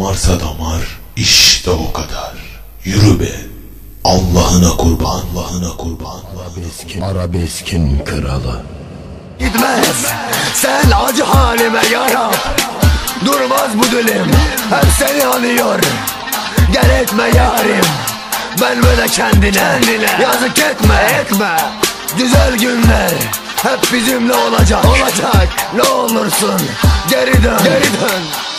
damarsa damar işte o kadar. Yürü be. Allah'ına kurban, Allah'ına kurban. Arabeskin, arabeskin kralı. Gitmez sen acı halime yara Durmaz bu dilim hep seni anıyor Gel etme yarim Ben böyle kendine, kendine. Yazık etme etme Güzel günler hep bizimle olacak Olacak Ne olursun geri dön Geri dön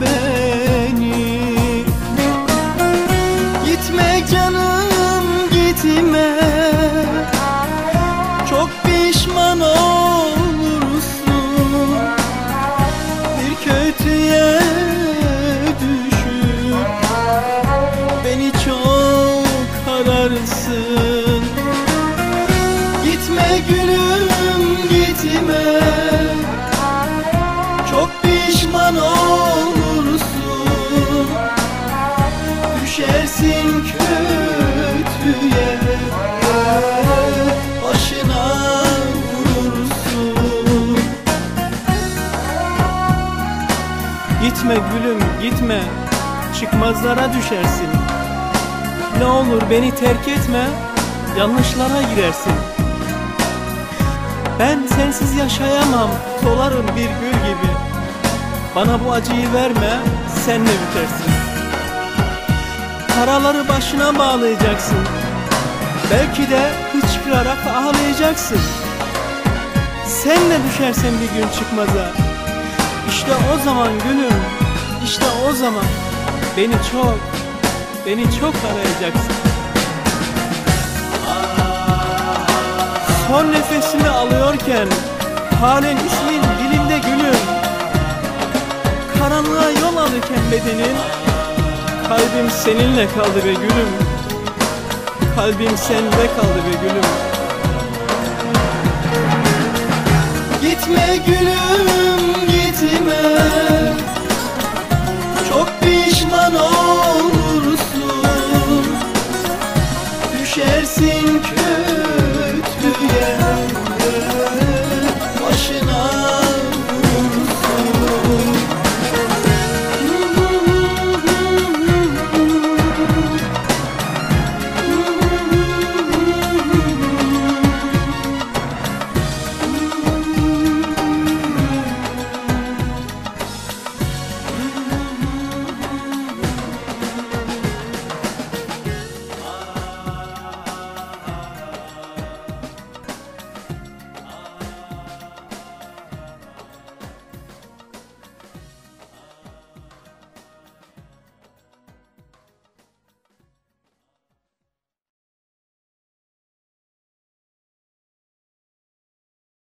beni. Gitme canım gitme. Çok pişman olursun. Bir kötüye düşüp beni çok ararsın Gitme gülüm gitme. Çıkmazlara düşersin. Ne olur beni terk etme. Yanlışlara girersin. Ben sensiz yaşayamam. Solarım bir gül gibi. Bana bu acıyı verme. Senle bitersin Karaları başına bağlayacaksın. Belki de hıçkırarak ağlayacaksın. Sen de düşersen bir gün çıkmaza işte o zaman gülüm, işte o zaman beni çok, beni çok arayacaksın. Son nefesini alıyorken halen ismin dilimde gülüm. Karanlığa yol alırken bedenin kalbim seninle kaldı be gülüm. Kalbim sende kaldı be gülüm. Gitme gülüm